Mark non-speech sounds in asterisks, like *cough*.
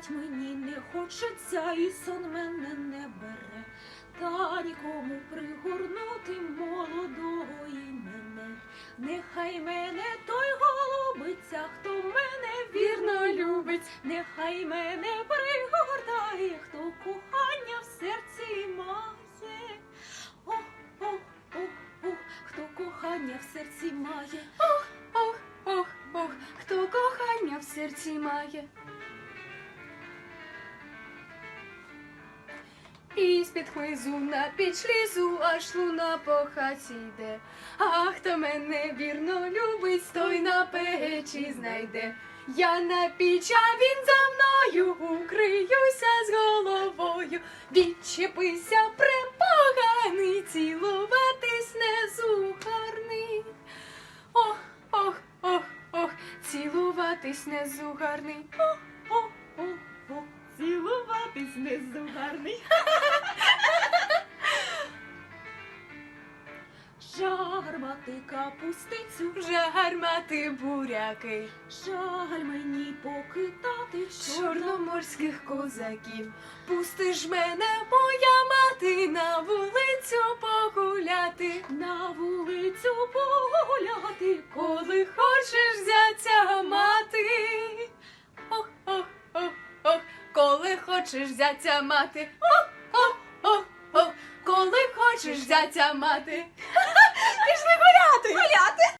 спать мені не хочеться, і сон мене не бере. Та нікому пригорнути молодого і мене. Нехай мене той голубиться, хто мене вірно любить. Нехай мене пригортає, хто кохання в серці має. Ох, ох, ох, ох, хто кохання в серці має. Ох, ох, ох, хто кохання в серці має. І з-під хмизу на піч лізу, аж луна по хаті йде. А хто мене вірно любить, той на печі знайде. Я на піч, а він за мною укриюся з головою. Відчепися, препоганий, цілуватись незухарний. Ох, ох, ох, ох, цілуватись незугарний. Ох, ох, ох, ох, цілуватись незугарний. *laughs* Жармати капустицю, Вже гармати буряки, жаль мені покидати чорноморських козаків. Пустиш мене, моя мати, на вулицю погуляти. на вулицю погуляти, Коли хочеш взяться мати. Ох, ох, ох, ох, коли хочеш взяться мати. Ох, ох, ох, ох, коли хочеш взяться мати. Пішли гуляти. Гуляти?